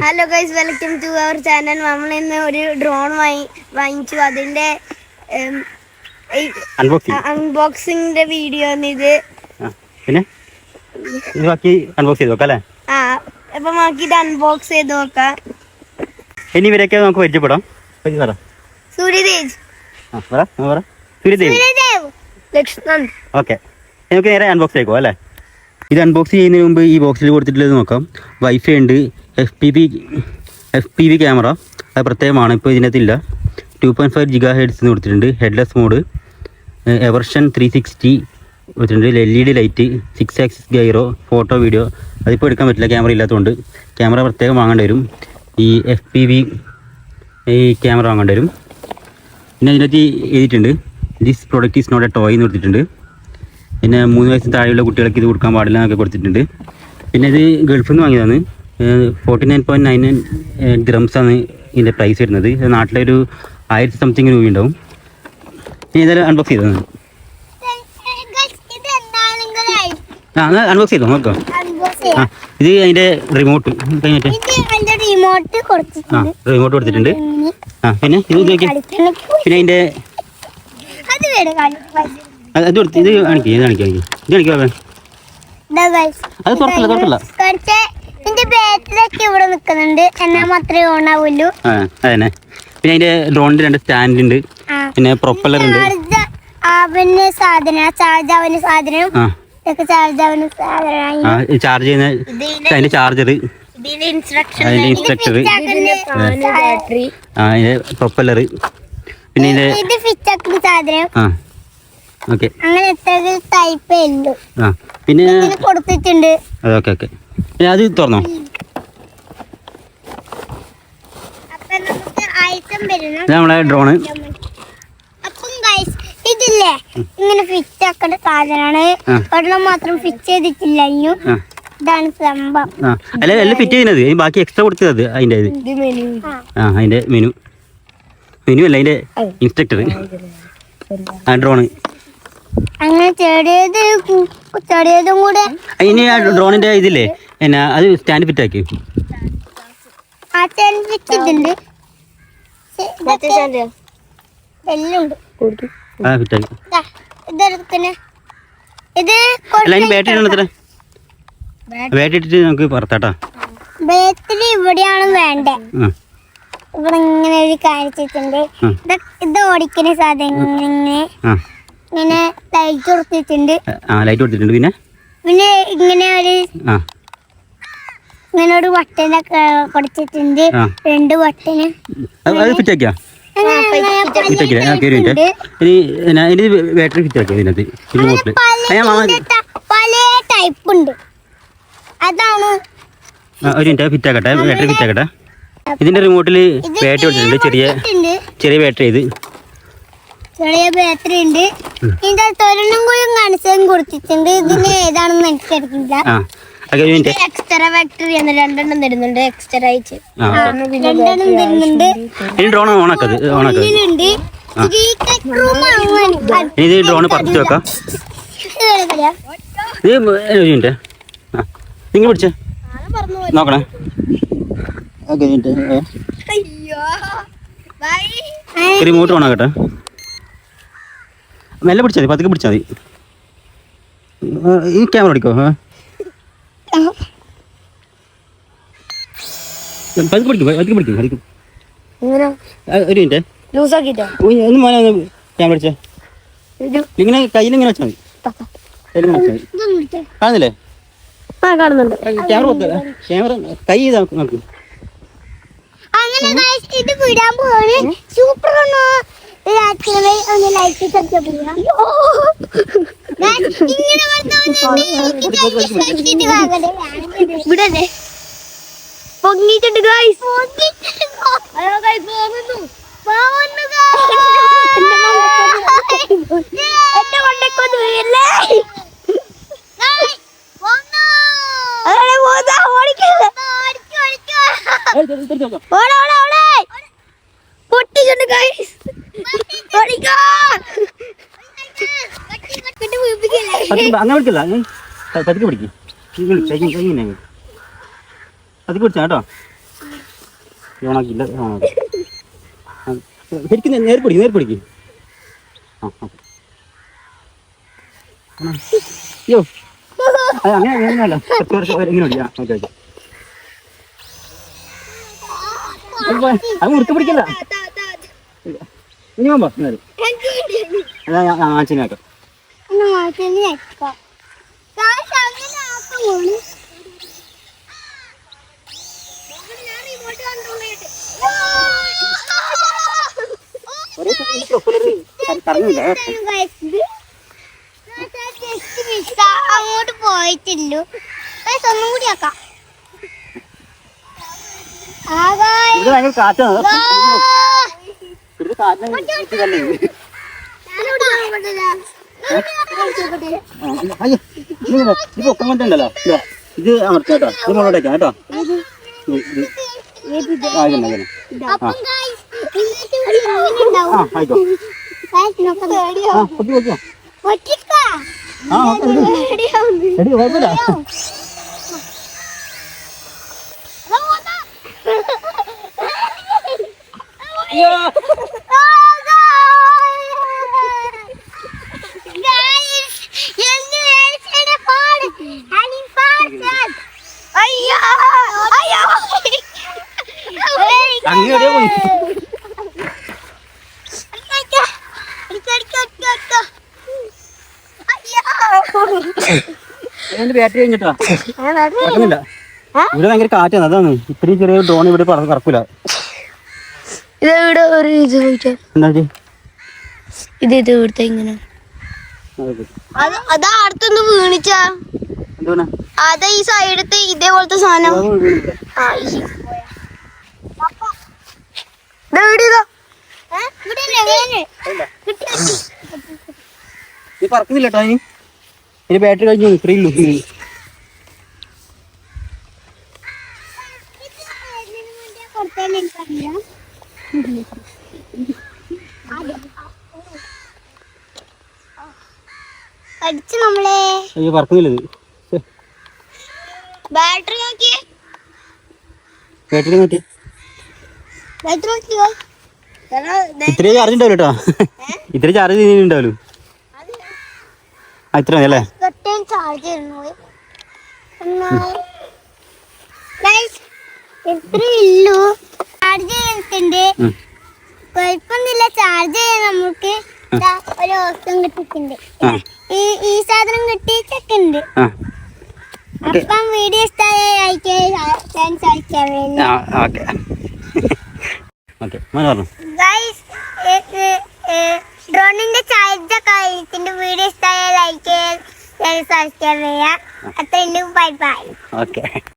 Hello guys welcome to our channel നമ്മൾ ഇന്ന് ഒരു ഡ്രോൺ വാങ്ങി വാങ്ങിച്ചു. അതിന്റെ അൺബോക്സിംഗിന്റെ വീഡിയോ ആണ് ഇത്. പിന്നെ? ഇത് ബാക്കി അൺബോക്സ് ചെയ്ത് നോക്കാം അല്ലേ? ആ അപ്പൊ നമുക്ക് ഇത് അൺബോക്സ് ചെയ്ത് നോക്കാം. ഇനി ഇവരൊക്കെ നമുക്ക് പരിചയപ്പെടാം. സൂര്യദേവ്. സൂര്യദേവ്. ലക്ഷ്മൺ. ഓക്കെ. നമുക്ക് നേരെ അൺബോക്സ് ആയിക്കോ അല്ലേ? ഇത് അൺബോക്സ് ചെയ്യുന്നതിന് മുമ്പ് ഈ ബോക്സിൽ കൊടുത്തിട്ടുള്ളത് നോക്കാം. വൈഫൈ ഉണ്ട്. F P V F P V camera അത് പ്രത്യേകമാണ്. ഇപ്പോൾ ഇതിനകത്തില്ല. Two point five giga hertz കൊടുത്തിട്ടുണ്ട്. ഹെഡ്ലെസ് മോഡ് എവർഷൻ ത്രീ സിക്സ്റ്റി കൊടുത്തിട്ടുണ്ട്. L E D light six axis gyro photo video അതിപ്പോൾ എടുക്കാൻ പറ്റില്ല. ക്യാമറ ഇല്ലാത്തതുകൊണ്ട് ക്യാമറ പ്രത്യേകം വാങ്ങേണ്ടി വരും. ഈ എഫ് പി വി ഈ ക്യാമറ വാങ്ങേണ്ടി വരും. പിന്നെ അതിനകത്ത് എഴുതിയിട്ടുണ്ട്. This product is not a toy എന്ന് കൊടുത്തിട്ടുണ്ട്. പിന്നെ മൂന്ന് വയസ്സിന് താഴെയുള്ള കുട്ടികൾക്ക് ഇത് കൊടുക്കാൻ പാടില്ല എന്നൊക്കെ കൊടുത്തിട്ടുണ്ട്. പിന്നെ ഇത് ഗൾഫിൽ നിന്ന് വാങ്ങിയതാണ്. Forty nine point nine nine grams ആണ് ഇതിന്റെ പ്രൈസ് വരുന്നത്. ഇത് നാട്ടിലൊരു ആയിരത്തി സംതിങ് രൂപ ഉണ്ടാവും. ഇനി ഇതെല്ലാം അൺബോക്സ് ചെയ്തു? ആ അൺബോക്സ് ചെയ്തോ? നോക്കാം. ആ ഇത് അതിന്റെ റിമോട്ട് കഴിഞ്ഞിട്ട് ആ റിമോട്ട് കൊടുത്തിട്ടുണ്ട്. ആ പിന്നെ ഇത് നോക്കി പിന്നെ അതിന്റെ അത്. കൊടുത്ത് ഇത് കാണിക്കാം ഇത് കാണിക്കാം ഇത് കാണിക്കാം. അത് തുറക്കില്ല തുറക്കില്ല. ഇതിന്റെ ബാറ്ററിയൊക്കെ ഇവിടെ നിൽക്കുന്നുണ്ട് എന്നാ മാത്രമേ ഓൺ ആവുള്ളൂ ആ അതന്നെ. പിന്നെ അതിന്റെ ഡ്രോണിന്റെ രണ്ട് സ്റ്റാൻഡ് ഉണ്ട്. പിന്നെ പ്രൊപ്പല്ലർ ഉണ്ട്. ചാർജ് ആവുന്ന സാധനം ചാർജ് ആവുന്ന സാധനം. ഇതൊക്കെ ചാർജ് ആവുന്ന സാധനം ആ ചാർജ് ചെയ്യുന്ന അതിന്റെ ചാർജർ അതിന്റെ ഇൻസ്ട്രക്ടർ ബാറ്ററി ആ അതിന്റെ പ്രൊപ്പല്ലർ പിന്നെ ഇതിന്റെ ഇത് ഫിറ്റ് സാധനം. ഓക്കെ അങ്ങനെ എത്ര ടൈപ്പേ ആ. പിന്നെ കൊടുത്തിട്ടുണ്ട്. ഓക്കെ ഓക്കെ അത് തുറന്നോ? നമ്മളെ ഡ്രോണ് ഇതില്ലേ? ഇങ്ങനെ ഫിറ്റ് ആക്കേണ്ട സാധനമാണ് ആ. ഒരെണ്ണം മാത്രം ഫിറ്റ് ചെയ്തിട്ടില്ല ഇനിയും ഇതാണ് സംഭവം. ആ. അല്ല എല്ലാം ഫിറ്റ് ചെയ്യുന്നത്. ഈ ബാക്കി എക്സ്ട്രാ കൊടുത്തത് അതിന്റെ ഇത്. ആ. അതിന്റെ മെനു മെനു അല്ല അതിന്റെ ഇൻസ്ട്രക്ടർ ആ ഡ്രോണ് അങ്ങനെ ചെറിയത് കൂടെ ഇനി ആ ഡ്രോണിന്റെ ഇതില്ലേ? എന്നാ അത് സ്റ്റാൻഡ് ഫിറ്റ് ആക്കി ബാറ്ററി ബാറ്ററി ഇട്ടിട്ട് നമുക്ക് പുറത്താട്ടാ. ബാറ്ററി ഇവിടെയാണ് വേണ്ടേ? ഇവിടെ ഇങ്ങനെ ഒരു കാണിച്ചിട്ടുണ്ട്. ഇത് ഇത് ഓടിക്കുന്ന സാധനം ഇങ്ങനെ ഇങ്ങനെ ലൈറ്റ് കൊടുത്തിട്ടുണ്ട്. ആ ലൈറ്റ് കൊടുത്തിട്ടുണ്ട്. പിന്നെ? പിന്നെ ഇങ്ങനെ ഒരു ആ. ഇങ്ങനെ ഒരു വട്ടന കൊടുത്തിട്ടുണ്ട് രണ്ട് വട്ടന അത് അത് ഫിറ്റ് ആക്കിയാ അങ്ങനെ അങ്ങനെ പല ഫിറ്റ് ആക്കിയില്ലേ ആ കയറി മിനിറ്റ് ഇനി എന്നാ ഇനി ബാറ്ററി ഇതിനകത്ത്. പല ടൈപ്പ് ഉണ്ട്. അതാണ്. ഒരു മിനിറ്റ് ബാറ്ററി ഇതിന്റെ റിമോട്ടിൽ ബാറ്ററി കൊടുത്തിട്ടുണ്ട്. ചെറിയ ചെറിയ ബാറ്ററി ഇത്. ചെറിയ ബാറ്ററി ഉണ്ട്. ഇതിന്റെ തൊരെണ്ണം കൂടി കാണിച്ചും കൊടുത്തിട്ടുണ്ട്. ഇതിന് ഏതാണെന്ന് എനിക്കറിയില്ല. എക്സ്ട്രാ ആണ്. രണ്ടെണ്ണം തരുന്നുണ്ട്. എക്സ്ട്രാ ആയിട്ട്. ആ. രണ്ടെണ്ണം തരുന്നുണ്ട്. ഇനി ഡ്രോൺ ഓണാക്കത്. ഓണാക്കത്. ഇത് ഡ്രോൺ പറിച്ചു വെക്കാം. ഇത് നിങ്ങൾ പിടിച്ചേ. നോക്കണേ. ഓക്കെ റിമോട്ട് ഓണാക്കട്ടെ. മെല്ലെ പിടിച്ചാൽ മതി. പതുക്കെ പിടിച്ചാൽ മതി. ഈ ക്യാമറ അടിക്കോ ആ പതുക്കെ പിടിക്കും പതുക്കെ പിടിക്കും ഒരു മിനിറ്റ്. ലൂസാക്കിട്ടോ ഒന്ന് മോനെ ഒന്ന് ക്യാമറ അടിച്ചേ. ഇങ്ങനെ കയ്യിൽ ഇങ്ങനെ വെച്ചാൽ മതി. കാണുന്നില്ലേ? ക്യാമറ ക്യാമറ കൈ നോക്ക്. അങ്ങനെ ഇത് വിടാൻ പോവാണ്. സൂപ്പർ ആണോ. ഒന്ന് ലൈറ്റ് ഇങ്ങനെ ഇവിടെ പൊങ്ങിട്ടുണ്ട് ഗൈസ് എന്റെ മണ്ടക്കൊന്ന് വീഴല്ലേ? പൊട്ടിട്ടുണ്ട് ഗൈസ് ഓടിക്കോ. പതുക്കെ അങ്ങനെ പിടിക്കില്ല അങ്ങനെ പതുക്കെ പിടിക്കും പതുക്കെ പിടിച്ചാ കേട്ടോ ഓണാക്കില്ല ആ. ശരിക്കും നേരെ പിടിക്കും നേരെ പിടിക്കും ആ. അയ്യോ അത് അങ്ങനെ അങ്ങനെയല്ല പത്ത് വർഷം ഇങ്ങനെ പിടിക്കാം ഓക്കെ ഓക്കെ അത് മുറുക്ക് പിടിക്കല്ല ഇനി പോകാം നേരെ അതാ ഞാൻ കാണിച്ചേക്കാം ഒന്ന് അങ്ങോട്ട് പോയിട്ടില്ല. ഒന്നും കൂടി ആക്കാം. കാറ്റാണ് ഇത് പൊക്കം കൊണ്ടുണ്ടല്ലോ. ഇതാ, ഇത് അമർത്താട്ടോ ഇത് മുകളോട്ടേക്കാം കേട്ടോ. ഇത് ഇത്. ആ ഇതന്നെ ഇതന്നെ അപ്പം ആ ആയിക്കോ. ആ പൊക്കി പൊക്കിയോ ആ എടി കുഴപ്പമില്ല. അങ്ങ് എവിടെയാ പോയി? എന്റെ ബാറ്ററി കഴിഞ്ഞിട്ടാ? പറ്റുന്നില്ല ഇവിടെ ഭയങ്കര കാറ്റാണ് അതാണ്. ഇത്രയും ചെറിയ ഡ്രോൺ ഇവിടെ കറക്കൂല ഇത് ഇവിടെ ഒരു ഇത് ചോദിച്ചോ എന്താ ഇത്? ഇത് ഇത് ഇവിടുത്തെ ഇങ്ങനെ. അതൊക്കെ. അത് അതാ അടുത്തൊന്ന് വീണിച്ചാ. എന്തുവാണ്? അതാ ഈ സൈഡത്തെ ഇതേപോലത്തെ സാധനം. നീ ഇനി. ഇനി ബാറ്ററി കഴിഞ്ഞു അടിച്ചു നമ്മളെ. അയ്യോ പറക്കുന്നില്ല ഇത്. ബാറ്ററി നോക്കിയേ ബാറ്ററി നോക്കി ബാറ്ററി നോക്കിയോ ഇത്രയും ചാർജ് ഉണ്ടാവില്ല കേട്ടോ ഇത്രയും ചാർജ് ചെയ്യുന്നുണ്ടാവല്ലോ ആ ഇത്ര മതി അല്ലേ? പെട്ടെന്ന് ചാർജ് ചെയ്യുന്നു ചാർജ്. കുഴപ്പമൊന്നുമില്ല. ചാർജ് ചെയ്യാൻ നമുക്ക്. ഒരു ഓപ്ഷൻ കിട്ടിയിട്ടുണ്ട്. ഈ ഈ സാധനം കിട്ടിയിട്ടുണ്ട് അപ്പം വീഡിയോ ഇഷ്ടമായ അയക്കാൻ ഡ്രോണിന്റെ ചാർജ് കഴിഞ്ഞിട്ടുണ്ട് വീഡിയോ Okay.